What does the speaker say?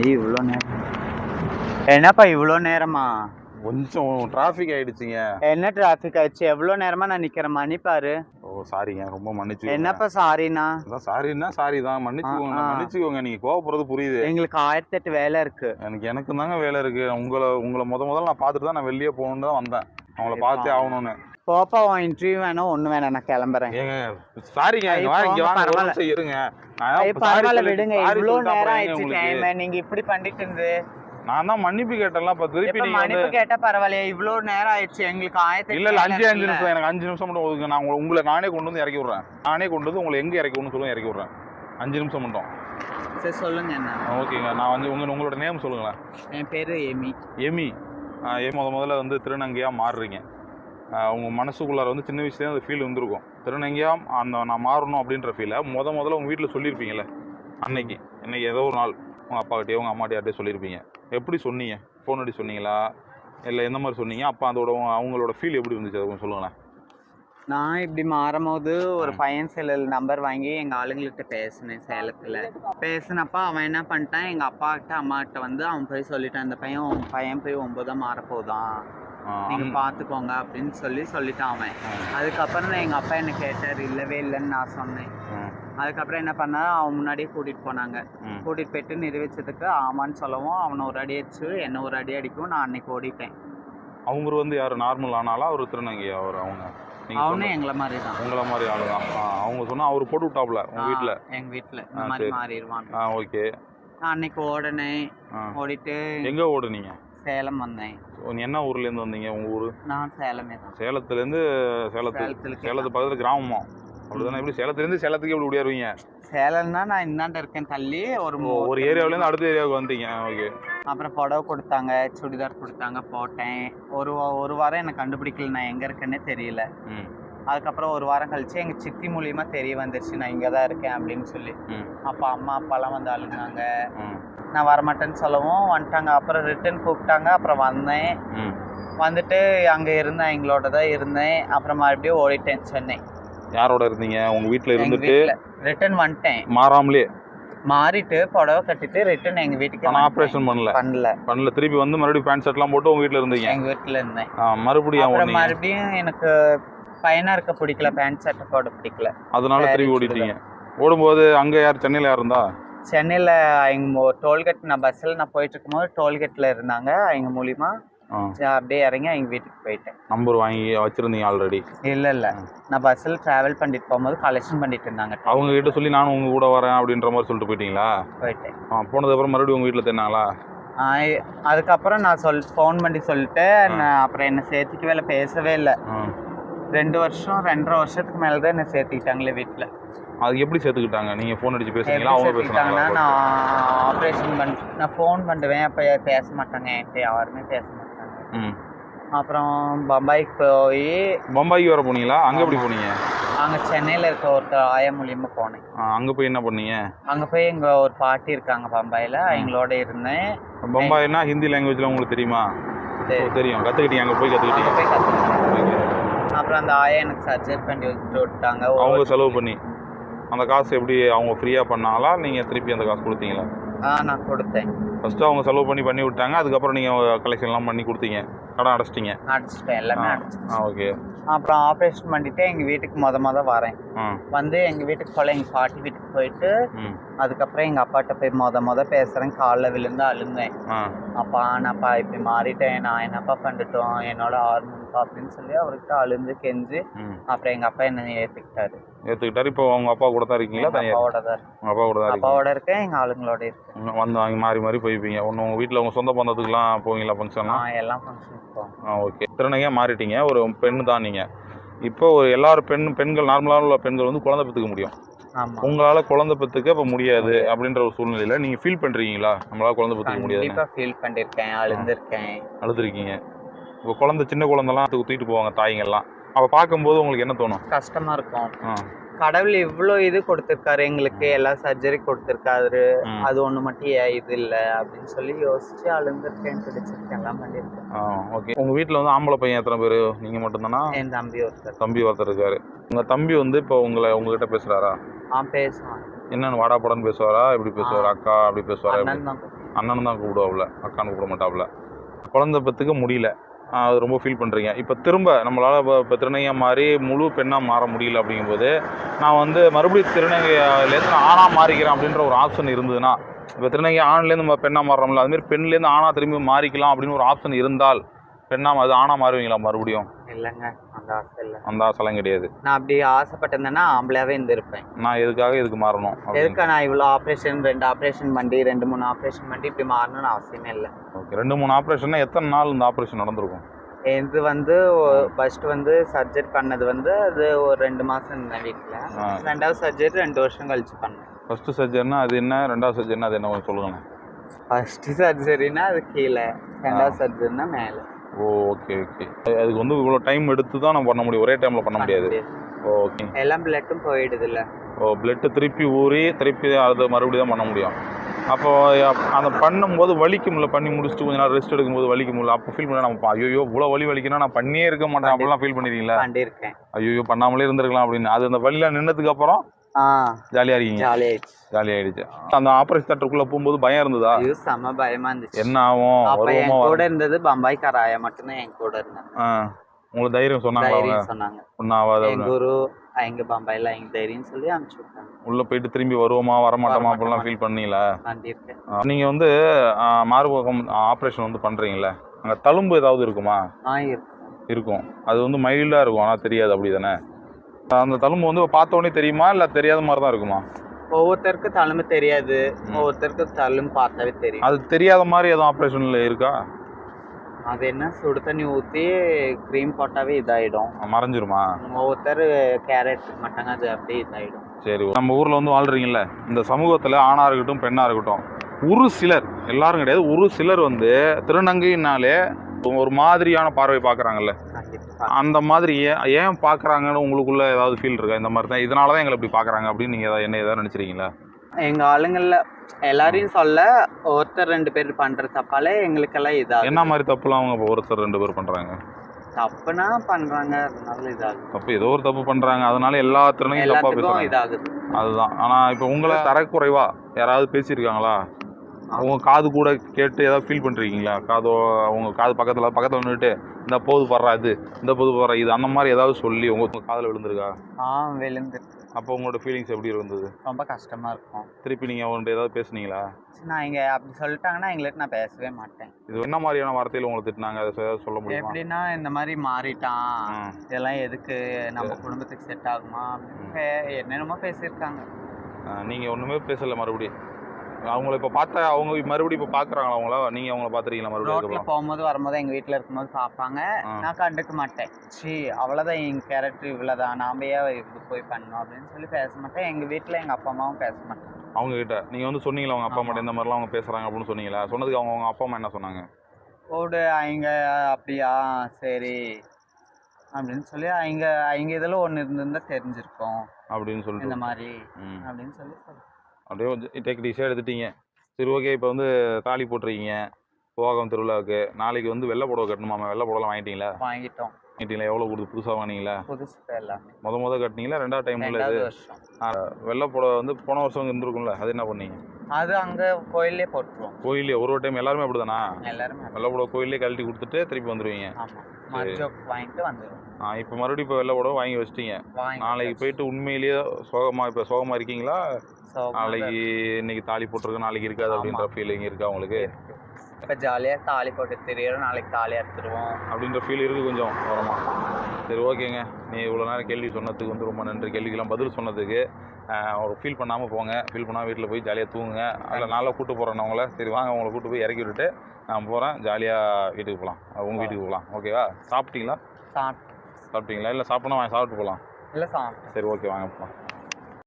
ஐயோ இவ்வளோ நேரம். என்னப்பா இவ்வளோ நேரமா? கொஞ்சம் டிராஃபிக் ஆயிடுச்சுங்க. என்ன டிராஃபிக் ஆயிடுச்சு எவ்வளோ நேரமா நான் நிக்கிறேன்? மணி பாரு ஓ சாரிங்க ரொம்ப மன்னிச்சு என்னப்பா அதான் சாரின்னா சாரி தான். மன்னிச்சுக்கோங்க. மன்னிச்சுக்கோங்க. நீங்க கோவப்படுறது புரியுது. எங்களுக்கு ஆயிரத்தி எட்டு வேலை இருக்கு. எனக்கு எனக்கு தாங்க வேலை இருக்கு. உங்களை உங்களை முத முதல்ல நான் பார்த்துட்டு தான் நான் வெளியே போகணுன்னு தான் வந்தேன். அவங்கள பார்த்தே ஆகணும்னு. போப்பா உன் இன்டர்வியூ வேணும் ஒண்ணு வேணாம் நான் கிளம்புறேன். ஏங்க சாரிங்க இங்க வாங்க இங்க பரவாயில்ல. இருங்க. விடுங்க. இவ்வளோ நேரம் ஆயிடுச்சு டைம் நீங்க இப்படி பண்ணிட்டு இருந்து? நான் தான் மன்னிப்பு கேட்டேன்ல இப்ப திருப்பி நீங்க மன்னிப்பு கேட்டா பரவாயில்லையா. இவ்வளோ நேரம் ஆயிடுச்சு எங்களுக்கு ஆயிரத்தி இல்ல இல்ல அஞ்சு அஞ்சு நிமிஷம் எனக்கு அஞ்சு நிமிஷம் மட்டும் ஒதுங்க நான் உங்களை- உங்களை நானே கொண்டு வந்து இறக்கி விடுறேன். நானே கொண்டு வந்து உங்களை எங்க இறக்கி விடணும்னு சொல்லுங்க இறக்கி விடுறேன். அஞ்சு நிமிஷம் மட்டும். சரி சொல்லுங்க என்ன? ஓகேங்க நான் வந்து உங்க உங்களோட நேம் சொல்லுங்களேன். என் பேரு எமி எமி ஏன் முத முதல்ல வந்து திருநங்கையாக மாறுறீங்க? உங்கள் மனசுக்குள்ளார வந்து சின்ன வயசுலேயே அந்த ஃபீல் வந்திருக்கும். திருநங்கையாக அந்த நான் மாறணும் அப்படின்ற ஃபீலை முத முதல்ல உங்கள் வீட்டில் சொல்லியிருப்பீங்களே அன்னைக்கு. இன்னைக்கு ஏதோ ஒரு நாள் உங்கள் அப்பாக்கிட்டேயோ உங்கள் அம்மாட்டியார்ட்டே சொல்லியிருப்பீங்க எப்படி சொன்னீங்க? ஃபோன் அடி சொன்னீங்களா? இல்லை எந்த மாதிரி சொன்னீங்க? அப்போ அதோட அவங்களோட ஃபீல் எப்படி இருந்துச்சு? அதை கொஞ்சம் சொல்லுங்களேன். நான் இப்படி மாறும்போது ஒரு பையன் சில நம்பர் வாங்கி எங்க ஆளுங்கள்ட்ட பேசினேன் சேலத்துல. பேசினப்ப அவன் என்ன பண்ணிட்டான்? எங்க அப்பா கிட்ட அம்மா கிட்ட வந்து அவன் போய் சொல்லிட்டான் இந்த பையன் உன் பையன் போய் ஒன்பதாம் மாறப்போதான் ஆ, நீங்க அம்- பாத்துக்கோங்க அப்படின்னு சொல்லி சொல்லிட்டான் அவன். அதுக்கப்புறம் தான் எங்க அப்பா என்ன கேட்டார் இல்லவே இல்லைன்னு நான் சொன்னேன். அதுக்கப்புறம் என்ன பண்ணா அவன் முன்னாடியே கூட்டிட்டு போனாங்க. ம். கூட்டிட்டு போயிட்டு நிரூபிச்சதுக்கு ஆமான்னு சொல்லவும் அவனை ஒரு அடி அடிச்சு என்ன ஒரு அடி அடிக்கும் நான் அன்னைக்கு ஓடிட்டேன். அவங்க வந்து யார்? நார்மல் ஆனாலா அவர் திருநங்கையா? அவர் அவங்க? சொன்ன- எங்களை மாதிரி தான். உங்களை மாதிரி ஆளு தான். ஆ, அவங்க சொன்னா அவர் போட்டு விட்டாப்ல உங்க வீட்டில் எங்க வீட்டுல இந்த மாதிரி. மாறிடுவான். ஆ ஓகே. நான் அன்னைக்கு ஓடினேன் ஆ. ஓடிட்டு எங்க ஓடுனீங்க? சேலம் வந்தேன். என்ன ஊர்ல இருந்து வந்தீங்க உங்க ஊரு? நான் சேலமே தான். சேலத்துல இருந்து சேலத்து சேலத்துல சேலத்து பக்கத்துல கிராமமா? அப்படிதானே எப்படி சேலத்துல இருந்து சேலத்துக்கு எப்படி ஓடியாருவீங்க? சேலம்னா நான் இந்தாண்ட இருக்கேன் தள்ளி ஒரு ஒரு ஏரியாவுல இருந்து அடுத்த ஏரியாவுக்கு வந்தீங்க ஓகே. அப்புறம் புடவை கொடுத்தாங்க சுடிதார் கொடுத்தாங்க போட்டேன். ஒரு ஒரு வாரம் எனக்கு கண்டுபிடிக்கல நான் எங்க இருக்கேன்னே தெரியல. அதுக்கப்புறம் ஒரு வாரம் கழிச்சு எங்க சித்தி மூலியமா தெரிய வந்துருச்சு நான் இங்க தான் இருக்கேன் அப்படின்னு சொல்லி. அப்போ அம்மா அப்பாலாம் வந்து அழுகுனாங்க. ம். நான் வரமாட்டேன்னு சொல்லவும் வந்துட்டாங்க. அப்புறம் ரிட்டர்ன் கூப்பிட்டாங்க அப்புறம் வந்தேன். வந்துட்டு அங்கே இருந்தேன் எங்களோட தான் இருந்தேன். அப்புறம் மறுபடியும் ஓடிட்டேன் சென்னை யாரோட இருந்தீங்க? உங்க எங்க இருந்துட்டு வீட்டில் ரிட்டர்ன் வந்துட்டேன். மாறாமலே? மாறிட்டு புடவை கட்டிட்டு ரிட்டர்ன் எங்க வீட்டுக்கு வந்துட்டேன். ஆப்ரேஷன் பண்ணல. பண்ணல. பண்ணல. திருப்பி வந்து மறுபடியும் பேண்ட் ஷர்ட்லாம் போட்டு உங்க வீட்ல இருந்தீங்க? எங்க வீட்டுல இருந்தேன். மறுபடியும் மறுபடியும் எனக்கு பையனா இருக்க பிடிக்கல பேண்ட் ஷர்ட் போட பிடிக்கல. அதனால திருப்பி ஓடிட்டீங்க. ஓடும்போது அங்க யார் சென்னையில யார் இருந்தா? சென்னையில எங்க டோல்கேட் நான் பஸ்ஸில் நான் போயிட்டு இருக்கும்போது டோல்கேட்ல இருந்தாங்க. ஆ சரி, அப்படியே இறங்கி எங்க வீட்டுக்கு போயிட்டேன். நம்பர் வாங்கி வச்சிருந்தீங்க ஆல்ரெடி இல்ல இல்ல. நான் பஸ்ஸில் டிராவல் பண்ணிட்டு போகும்போது கலெக்ஷன் பண்ணிட்டு இருந்தாங்க. அவங்க கிட்ட சொல்லி நானும் உங்க கூட வரேன் அப்படின்ற மாதிரி சொல்லிட்டு போயிட்டீங்களா? போயிட்டேன். ஆ, போனதுக்கு அப்புறம் மறுபடியும் உங்க வீட்ல தேனாங்களா ஆஹ் அதுக்கப்புறம் நான் சொல் ஃபோன் பண்ணி சொல்லிட்டு நான் அப்புறம் என்ன சேர்த்துக்கவே இல்லை பேசவே இல்லை. ரெண்டு வருஷம் ரெண்டரை வருஷத்துக்கு மேலே தான் என்ன சேர்த்துக்கிட்டாங்களே வீட்டில். அது எப்படி சேர்த்துக்கிட்டாங்க? நீங்க ஃபோன் அடிச்சு எப்படி பேசுனீங்களா அவங்க பேசுனாங்களா? நான் ஆப்ரேஷன் பண்ண நான் ஃபோன் பண்ணுவேன் அப்போ பேச மாட்டாங்க என்கிட்ட யாருமே பேச அப்புறம் பம்பாய்க்கு போய் பம்பாய்க்கு வர போனீங்களா? அங்க எப்படி போனீங்க? அங்கே சென்னையில் இருக்க ஒருத்தர் ஆயா மூலியமா போனேன். ஆ, அங்க போய் என்ன பண்ணீங்க? அங்கே போய் எங்க ஒரு பாட்டி இருக்காங்க பம்பாயில் அவங்களோட இருந்தேன். பம்பாய்னா ஹிந்தி லாங்குவேஜ்ல உங்களுக்கு தெரியுமா? தெரியும். கத்துக்கிட்டீங்க. அங்க போய் அங்கே கத்துக்கிட்டீங்க போய் கற்றுக்கிட்டேன். அப்புறம் அந்த ஆயா எனக்கு சர்ஜரி பண்ணி விட்டு விட்டாங்க. அவங்க செலவு பண்ணி. அந்த காசு எப்படி அவங்க ஃப்ரீயா பண்ணாங்களா? நீங்க திருப்பி அந்த காசு கொடுத்தீங்களா? ஆ நான் கொடுத்தேன். ஃபர்ஸ்ட் அவங்க செலவு பண்ணி பண்ணி விட்டாங்க. அதுக்கப்புறம் நீங்க கலெக்ஷன்லாம் பண்ணி கொடுத்தீங்க. கடன் அடைச்சிட்டீங்க. அடிச்சிட்டேன். எல்லாமே ஆ. ஓகே அப்புறம் ஆப்ரேஷன் பண்ணிட்டு எங்கள் வீட்டுக்கு மொத மொத வரேன். வந்து எங்கள் வீட்டுக்கு போல எங்கள் பாட்டி வீட்டுக்கு போயிட்டு அதுக்கப்புறம் எங்கள் அப்பாட்ட போய் மொத மொத பேசுகிறேன் காலில் விழுந்து அழுந்தேன். அப்பா நான்ப்பா இப்படி மாறிட்டேன். நான் என்னப்பா பண்ணிட்டோம்? என்னோட ஹார்மோன்ப்பா அப்படின்னு சொல்லி அவர்கிட்ட அழுந்து கெஞ்சு அப்புறம் எங்கள் அப்பா என்னை ஏற்றுக்கிட்டாரு ஏற்றுக்கிட்டாரு இப்போ உங்க அப்பா கூட தான் இருக்கீங்களா? அப்பாவோட தான் அப்பா கூட தான் அப்பாவோட இருக்கேன் எங்கள் ஆளுங்களோட இருக்கேன். வந்து வாங்கி மாறி மாறி போய்ப்பீங்க ஒன்று உங்கள் வீட்டில் உங்கள் சொந்த பந்தத்துக்குலாம் போவீங்களா ஃபங்க்ஷன்லாம் எல்லாம் ஃபங்க்ஷனுக்கு போவேன் ஆ ஓகே. திருநங்கையாக மாறிட்டீங்க? ஒரு பெண்ணு தான் நீங்கள் இப்போ ஒரு எல்லாரும் பெண் பெண்கள் நார்மலான உள்ள பெண்கள் வந்து குழந்தை பெற்றுக்க முடியும். உங்களால் குழந்தை பெற்றுக்க இப்போ முடியாது அப்படின்ற ஒரு சூழ்நிலையில் நீங்கள் ஃபீல் பண்ணுறீங்களா நம்மளால குழந்தை பெற்றுக்க முடியாது ஃபீல் பண்ணியிருக்கேன் அழுந்திருக்கேன். அழுதுருக்கீங்க. இப்போ குழந்தை சின்ன குழந்தைலாம் தூக்கிட்டு போவாங்க தாய்ங்கெல்லாம் அப்போ பார்க்கும்போது உங்களுக்கு என்ன தோணும்? கஷ்டமாக இருக்கும். கடவுள் இவ்வளோ இது கொடுத்துருக்காரு எங்களுக்கு எல்லா சர்ஜரி கொடுத்துருக்காரு. அது ஒன்று மட்டும் ஏன் இது இல்லை? அப்படின்னு சொல்லி யோசிச்சு அழுந்திருக்கேன் பிடிச்சிருக்கேன் எல்லாம் பண்ணியிருக்கேன் ஓகே உங்கள் வீட்டில் வந்து ஆம்பளை பையன் எத்தனை பேர்? நீங்கள் மட்டும்தானா? என் தம்பி ஒருத்தர். தம்பி ஒருத்தர் இருக்காரு. உங்கள் தம்பி வந்து இப்போ உங்களை உங்ககிட்ட பேசுகிறாரா அவன் பேசுவான். என்னன்னு வாடா படம்னு பேசுவாரா? எப்படி பேசுவாரா? அக்கா அப்படி பேசுவாரா? அண்ணன் தான் அண்ணனும் தான் கூப்பிடுவாப்புல அக்கான்னு கூப்பிட மாட்டாப்புல குழந்தை பெற்றுக்க முடியல. அது ரொம்ப ஃபீல் பண்ணுறீங்க இப்போ திரும்ப நம்மளால் இப்போ இப்போ திருநங்கையாக மாறி முழு பெண்ணாக மாற முடியல அப்படிங்கும்போது நான் வந்து மறுபடியும் திருநங்கையிலேருந்து நான் ஆணாக மாறிக்கிறேன் அப்படின்ற ஒரு ஆப்ஷன் இருந்ததுன்னா இப்போ திருநங்கை ஆண்லேருந்து நம்ம பெண்ணாக மாறுறோம்ல அதுமாரி பெண்லேருந்து ஆணாக திரும்பி மாறிக்கலாம் அப்படின்னு ஒரு ஆப்ஷன் இருந்தால் பெண்ணாக அது ஆணாக மாறுவீங்களா மறுபடியும்? இல்லைங்க. அந்த ஆசை இல்லை. அந்த ஆசைலாம் கிடையாது. நான் அப்படி ஆசைப்பட்டிருந்தேன்னா ஆம்பளையாவே இருந்திருப்பேன். நான் எதுக்காக இதுக்கு மாறணும் அப்படின்னு. எதுக்கு நான் இவ்வளோ ஆப்ரேஷன் ரெண்டு ஆப்ரேஷன் பண்ணி ரெண்டு மூணு ஆப்ரேஷன் பண்ணி இப்படி மாறணும்னு அவசியமே இல்லை. ஓகே ரெண்டு மூணு ஆப்ரேஷன்னா எத்தனை நாள் இந்த ஆப்ரேஷன் நடந்திருக்கும்? இது வந்து ஃபர்ஸ்ட் வந்து சர்ஜரி பண்ணது வந்து அது ஒரு ரெண்டு மாசம் இருந்தேன் வீட்டில். ரெண்டாவது சர்ஜரி ரெண்டு வருஷம் கழிச்சு பண்ணேன். ஃபர்ஸ்ட் சர்ஜரினா அது என்ன? ரெண்டாவது சர்ஜரினா அது என்ன? சொல்லுங்களேன். ஃபர்ஸ்ட் சர்ஜரினா அது கீழே. ரெண்டாவது சர்ஜரினா மேலே. ஓ ஓகே ஓகே அதுக்கு வந்து இவ்வளோ டைம் எடுத்து தான் நம்ம பண்ண முடியும். ஒரே டைமில் பண்ண முடியாது. ஓகே எல்லாம் பிளட்டும் போயிடுது இல்ல ஓ பிளட்டு திருப்பி ஊறி திருப்பி அது மறுபடியும் தான் பண்ண முடியும். அப்போ அப்- அதை பண்ணும்போது வலிக்கும்ல பண்ணி முடிச்சுட்டு கொஞ்ச நேரம் ரெஸ்ட் எடுக்கும்போது வலிக்கும்ல அப்போ ஃபீல் பண்ண நம்ம ஐயோ இவ்வளோ வலி வலிக்கணும் நான் பண்ணியே இருக்க மாட்டேன் அப்படிலாம் ஃபீல் பண்ணிருக்கீங்களா? ஐயோ பண்ணாமலே இருந்திருக்கலாம் அப்படின்னு. அது அந்த வலிலாம் நின்னதுக்கு அப்புறம் ஆ. ஜாலியாக இருக்கீங்க. ஜாலியாயிடுச்சு. ஜாலி ஆயிடுச்சு அந்த ஆப்ரேஷன் தேட்டருக்குள்ள போகும்போது பயம் இருந்ததா? செம்ம பயமா இருந்துச்சு. என்ன ஆகும்? அப்ப என் கூட இருந்தது பம்பாய் கராயா மட்டும்தான் என் கூட இருந்தாங்க. ஆ. உங்களுக்கு தைரியம் தைரியம் சொன்னாங்க. ஒன்றும் ஆகாது குரு எங்க பம்பாயில எங்க தைரியம் சொல்லி அனுப்பிச்சு விட்டாங்க. உள்ள போயிட்டு திரும்பி வருவோமா வரமாட்டோமா. அப்படிலாம் ஃபீல் பண்ணீங்களா? நீங்க வந்து மார்பகம் ஆப்ரேஷன் வந்து பண்றீங்கல்ல. அங்க தழும்பு ஏதாவது இருக்குமா? இருக்கும். அது வந்து மைல்டா இருக்கும். ஆனா தெரியாது அப்படி தானே அந்த தழும்பு வந்து பார்த்த உடனே தெரியுமா? இல்ல தெரியாத மாதிரி தான் இருக்குமா? ஒவ்வொருத்தருக்கு தழும்பு தெரியாது. ஒவ்வொருத்தருக்கு தழும்பு பார்த்தாவே தெரியும். அது தெரியாத மாதிரி எதுவும் ஆப்ரேஷன்ல இருக்கா? அது என்ன? சுடு தண்ணி ஊற்றி க்ரீம் போட்டாவே இதாயிடும். மறைஞ்சிருமா? ஒவ்வொருத்தர் கேரட் மாட்டாங்க. அது அப்படியே இதாயிடும். சரி நம்ம ஊர்ல வந்து வாழ்றீங்கல்ல இந்த சமூகத்துல ஆணா இருக்கட்டும் பெண்ணா இருக்கட்டும் ஒரு சிலர் எல்லாரும் கிடையாது ஒரு சிலர் வந்து திருநங்கைனாலே ஒரு மாதிரியான பார்வை பார்க்கறாங்கல்ல. அந்த மாதிரி ஏன் ஏன் பார்க்கறாங்கன்னு உங்களுக்குள்ள ஏதாவது ஃபீல் இருக்கா? இந்த மாதிரி தான் இதனால தான் எங்களை இப்படி பார்க்கறாங்க அப்படின்னு நீங்க ஏதாவது என்ன ஏதாவது நினைச்சிருக்கீங்களா? எங்க ஆளுங்கள்ல எல்லாரையும் சொல்ல ஒருத்தர் ரெண்டு பேர் பண்ற தப்பால எங்களுக்கெல்லாம் இதாகும் என்ன மாதிரி தப்புலாம் அவங்க ஒருத்தர் ரெண்டு பேர் பண்றாங்க? தப்புனா பண்றாங்க அதனால இதாகுது. தப்பு ஏதோ ஒரு தப்பு பண்றாங்க அதனால எல்லா திறனையும் தப்பா எல்லாத்துக்கும் பேசுறாங்க. இதாகுது. அதுதான். ஆனா இப்போ உங்களை தரக்குறைவா யாராவது பேசியிருக்காங்களா? உங்க காது கூட கேட்டு ஏதாவது ஃபீல் பண்ணிருக்கீங்களா காதோ உங்க காது பக்கத்துல பக்கத்துல நின்றுட்டு இந்த போது படுறா இது இந்த போது படுறா இது அந்த மாதிரி ஏதாவது சொல்லி உங்க உங்க காதுல விழுந்திருக்கா? ஆ விழுந்து அப்போ உங்களோட ஃபீலிங்ஸ் எப்படி இருந்தது? ரொம்ப கஷ்டமா இருக்கும். திருப்பி நீங்க அவங்கள்ட்ட ஏதாவது பேசுனீங்களா? நான் இங்க அப்படி சொல்லிட்டாங்கன்னா எங்களுக்கு நான் பேசவே மாட்டேன். இது என்ன மாதிரியான வார்த்தையில உங்களை திட்டினாங்க? அதை ஏதாவது சொல்ல முடியுமா? எப்படின்னா இந்த மாதிரி மாறிட்டான். இதெல்லாம் எதுக்கு? நம்ம குடும்பத்துக்கு செட் ஆகுமா? என்னென்னமோ பேசியிருக்காங்க. ஆ, நீங்க ஒண்ணுமே பேசல மறுபடியும். அவங்கள இப்ப பார்த்தா அவங்க மறுபடியும் இப்ப பாக்குறாங்களா அவங்கள? நீங்க அவங்கள பாத்துறீங்களா மறுபடியும் அதுக்கப்புறம்? போகும்போது வரும்போது எங்க வீட்ல இருக்கும்போது பார்ப்பாங்க. நான் கண்டுக்க மாட்டேன். சி அவ்வளவுதான் என் கேரக்டர் இவ்வளவுதான். நாம ஏன் இது போய் பண்ணோம் அப்படின்னு சொல்லி பேச மாட்டேன். எங்க வீட்ல எங்க அப்பா அம்மாவும் பேச மாட்டாங்க. அவங்க கிட்ட. நீங்க வந்து சொன்னீங்களா அவங்க அப்பா அம்மா இந்த மாதிரிலாம் அவங்க பேசுறாங்க அப்படின்னு சொன்னீங்களா? சொன்னதுக்கு அவங்க அவங்க அப்பா அம்மா என்ன சொன்னாங்க? ஓடு அவங்க அப்படியா? சரி. அப்படின்னு சொல்லி அவங்க அவங்க இதில் ஒன்று இருந்திருந்தா தெரிஞ்சிருக்கும். அப்படின்னு இந்த சொல்லிட்டு மாதிரி. அப்படின்னு சொல்லி அப்படியே டேக் டிஷாக எடுத்துட்டீங்க. சரி ஓகே இப்போ வந்து தாலி போட்டிருக்கீங்க. போகம் திருவிழாவுக்கு. நாளைக்கு வந்து வெள்ளை புடவை கட்டணுமாமா வெள்ளை புடவை வாங்கிட்டீங்களா? வாங்கிட்டோம். வாங்கிட்டீங்களா? எவ்வளோ கொடுத்து புதுசாக வாங்கினீங்களா? புதுசு எல்லாமே. முத முத கட்டினீங்களா? ரெண்டாவது டைம் இல்லை ரெண்டாவது இது வெள்ளை புடவை வந்து போன வருஷம் இருந்திருக்கும்ல அது என்ன பண்ணீங்க? அது அங்க கோயிலே போட்டுருவோம். கோயிலே ஒரு ஒரு டைம் எல்லாருமே அப்படிதானா? எல்லாருமே வெள்ளை புடவை கோயிலே கழட்டி கொடுத்துட்டு திருப்பி ஆமா. மஞ்சள் வாங்கிட்டு வந்துடுவோம் இப்போ மறுபடியும் இப்போ வெள்ளை புடவை வாங்கி வச்சிட்டீங்க. வாங்கி நாளைக்கு போயிட்டு உண்மையிலேயே சோகமா இப்போ சோகமா இருக்கீங்களா? நாளைக்கு இன்னைக்கு தாலி போட்டிருக்கு நாளைக்கு இருக்காது அப்படின்ற ஃபீலிங் இருக்கா உங்களுக்கு? இப்போ ஜாலியாக தாலி போட்டு திரியிறோம் நாளைக்கு தாலி அறுத்துருவோம் அப்படின்ற ஃபீல் இருக்குது கொஞ்சம் வரமா சரி ஓகேங்க. நீ இவ்வளோ நேரம் கேள்வி சொன்னதுக்கு வந்து ரொம்ப நன்றி. கேள்விக்கெல்லாம் பதில் சொன்னதுக்கு ஒரு ஃபீல் பண்ணாமல் போங்க. ஃபீல் பண்ணாமல் வீட்டில் போய் ஜாலியாக தூங்குங்க. அதில் நாளாக கூட்டு போகிறேன் உங்களை சரி வாங்க உங்களை கூட்டு போய் இறக்கி விட்டுட்டு நான் போகிறேன் ஜாலியாக வீட்டுக்கு போகலாம் உங்கள் வீட்டுக்கு போகலாம் ஓகேவா? சாப்பிட்டீங்களா? சாப்பிட்டு சாப்பிட்டீங்களா? இல்லை சாப்பிட்னா வாங்க சாப்பிட்டு போகலாம் இல்லை சாப்பிட்டு சரி ஓகே வாங்க போகலாம்